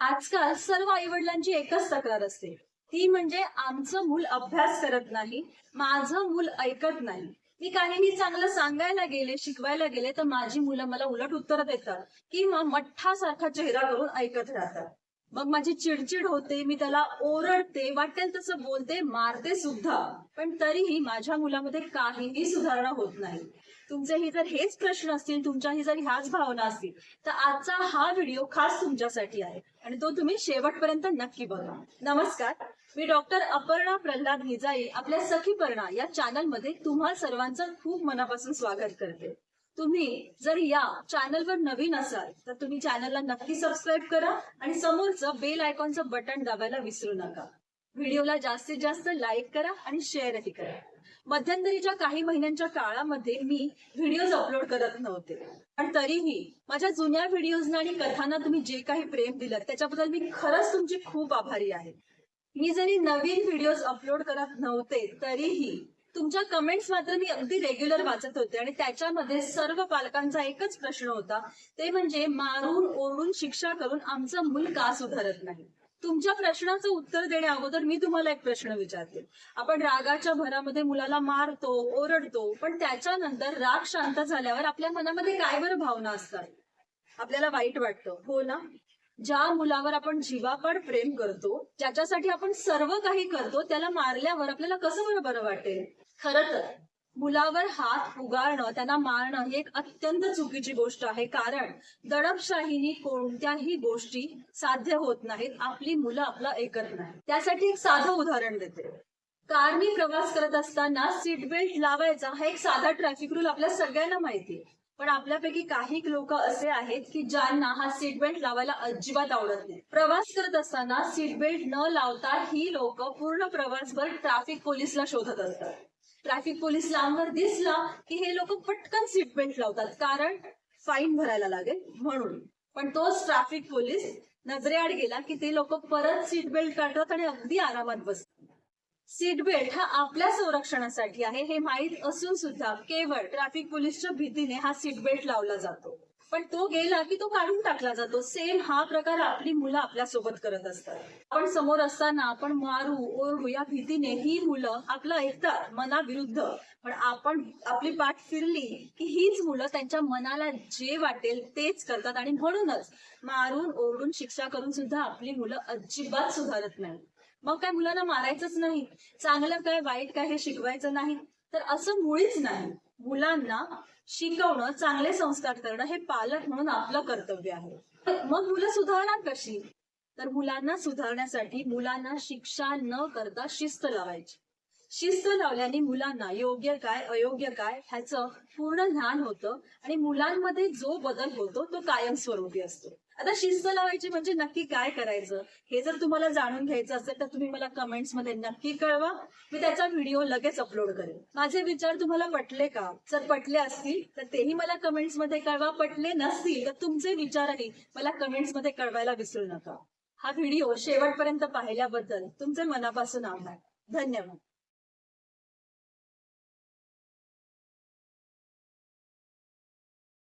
आजकाल सर्व आई वडिलांची एकच तक्रार असते. ती म्हणजे आमचं मूल अभ्यास करत नाही माझं मूल ऐकत नाही. मी काहीही चांगलं सांगायला गेले शिकवायला गेले तर माझी मुलं मला उलट उत्तर देतात. किंवा मठ्ठासारखा चेहरा करून ऐकत राहतात. मग माझी चिडचिड होते मी त्याला ओरडते वाटेल तसं बोलते मारते सुद्धा. पण तरीही माझ्या मुलामध्ये काहीही सुधारणा होत नाही. तुमचेही जर हेच प्रश्न असतील तुमच्याही जर ह्याच भावना असतील तर आजचा हा व्हिडिओ खास तुमच्यासाठी आहे. आणि तो तुम्ही शेवटपर्यंत नक्की बघा. नमस्कार. मी डॉक्टर अपर्णा प्रल्हाद निजाई आपल्या सखीपर्णा या चॅनलमध्ये तुम्हा सर्वांचं खूप मनापासून स्वागत करते. तुम्ही जर या चॅनलवर नवीन असाल तर तुम्ही चॅनलला नक्की सबस्क्राईब करा आणि समोरचं बेल आयकॉनचं बटन दाबायला विसरू नका. व्हिडिओला जास्तीत जास्त लाईक करा आणि शेअरही करा. मध्यंतरीच्या काही महिन्यांच्या काळामध्ये मी व्हिडिओज अपलोड करत नव्हते. पण तरीही माझ्या जुन्या व्हिडिओजना आणि कथांना तुम्ही जे काही प्रेम दिलं त्याच्याबद्दल मी खरंच तुमची खूप आभारी आहे. मी जरी नवीन व्हिडिओज अपलोड करत नव्हते तरीही तुमच्या कमेंट्स मात्र मी अगदी रेग्युलर वाचत होते आणि त्याच्यामध्ये सर्व पालकांचा एकच प्रश्न होता. ते म्हणजे मारून ओरडून शिक्षा करून आमचं मूल का सुधारत नाही? तुमच्या प्रश्नाचं उत्तर देण्या अगोदर मी तुम्हाला एक प्रश्न विचारते. आपण रागाच्या भरामध्ये मुलाला मारतो ओरडतो पण त्याच्यानंतर राग शांत झाल्यावर आपल्या मनामध्ये काय बरं भावना असतात? आपल्याला वाईट वाटतं. हो ना? ज्या मुलावर आपण जीवापाड प्रेम करतो ज्याच्यासाठी आपण सर्व काही करतो त्याला मारल्यावर आपल्याला कसं बरं बरं वाटेल? खरं तर मुलावर हात उगारणं त्यांना मारणं ही एक अत्यंत चुकीची गोष्ट आहे. कारण दडपशाहीनी कोणत्याही गोष्टी साध्य होत नाहीत. आपली मुलं आपलं ऐकत नाही त्यासाठी एक साधं उदाहरण देते. कारनी प्रवास करत असताना सीट बेल्ट लावायचा हा एक साधा ट्रॅफिक रूल आपल्या सगळ्यांना माहिती आहे. पण आपल्यापैकी काही लोक असे आहेत की ज्यांना हा सीट बेल्ट लावायला अजिबात आवडत नाही. प्रवास करत असताना सीट बेल्ट न लावता ही लोक पूर्ण प्रवासभर ट्रॅफिक पोलिसला शोधत असतात. ट्रॅफिक पोलीस लांबवर दिसला की हे लोक पटकन सीट बेल्ट लावतात कारण फाईन भरायला लागेल म्हणून. पण तोच ट्रॅफिक पोलीस नजरेआड गेला की ते लोक परत सीट बेल्ट काढतात आणि अगदी आरामात बसतात. सीट बेल्ट हा आपल्या संरक्षणासाठी आहे हे माहीत असून सुद्धा केवळ ट्रॅफिक पोलीसच्या भीतीने हा सीट बेल्ट लावला जातो. पण तो गेला की तो काढून टाकला जातो. सेम हा प्रकार आपली मुलं आपल्यासोबत करत असतात. आपण समोर असताना आपण मारू ओरडू या भीतीने ही मुलं आपलं ऐकतात मनाविरुद्ध पण आपण आपली पाठ फिरली की हीच मुलं त्यांच्या मनाला जे वाटेल तेच करतात. आणि म्हणूनच मारून ओरडून शिक्षा करून सुद्धा आपली मुलं अजिबात सुधारत नाही मग काय मुलांना मारायचंच नाही. चांगलं काय वाईट काय हे शिकवायचं नाही. तर असं मुळीच नाही. मुलांना शिकवणं चांगले संस्कार करणं हे पालक म्हणून आपलं कर्तव्य आहे. मग मुलं सुधारणार कशी? तर मुलांना सुधारण्यासाठी मुलांना शिक्षा न करता शिस्त लावायची. शिस्त लावल्याने मुलांना योग्य काय अयोग्य काय ह्याचं पूर्ण ज्ञान होतं आणि मुलांमध्ये जो बदल होतो तो कायमस्वरूपी असतो. आता शिस्त लावायची म्हणजे नक्की काय करायचं? हे जर तुम्हाला जाणून घ्यायचं असेल तर तुम्ही मला कमेंट्समध्ये नक्की कळवा. मी त्याचा व्हिडिओ लगेच अपलोड करेन. माझे विचार तुम्हाला पटले का? जर पटले असतील तर तेही मला कमेंट्समध्ये कळवा. पटले नसतील तर तुमचे विचारही मला कमेंट्समध्ये कळवायला विसरू नका. हा व्हिडिओ शेवटपर्यंत पाहिल्याबद्दल तुमचे मनापासून आभार. धन्यवाद.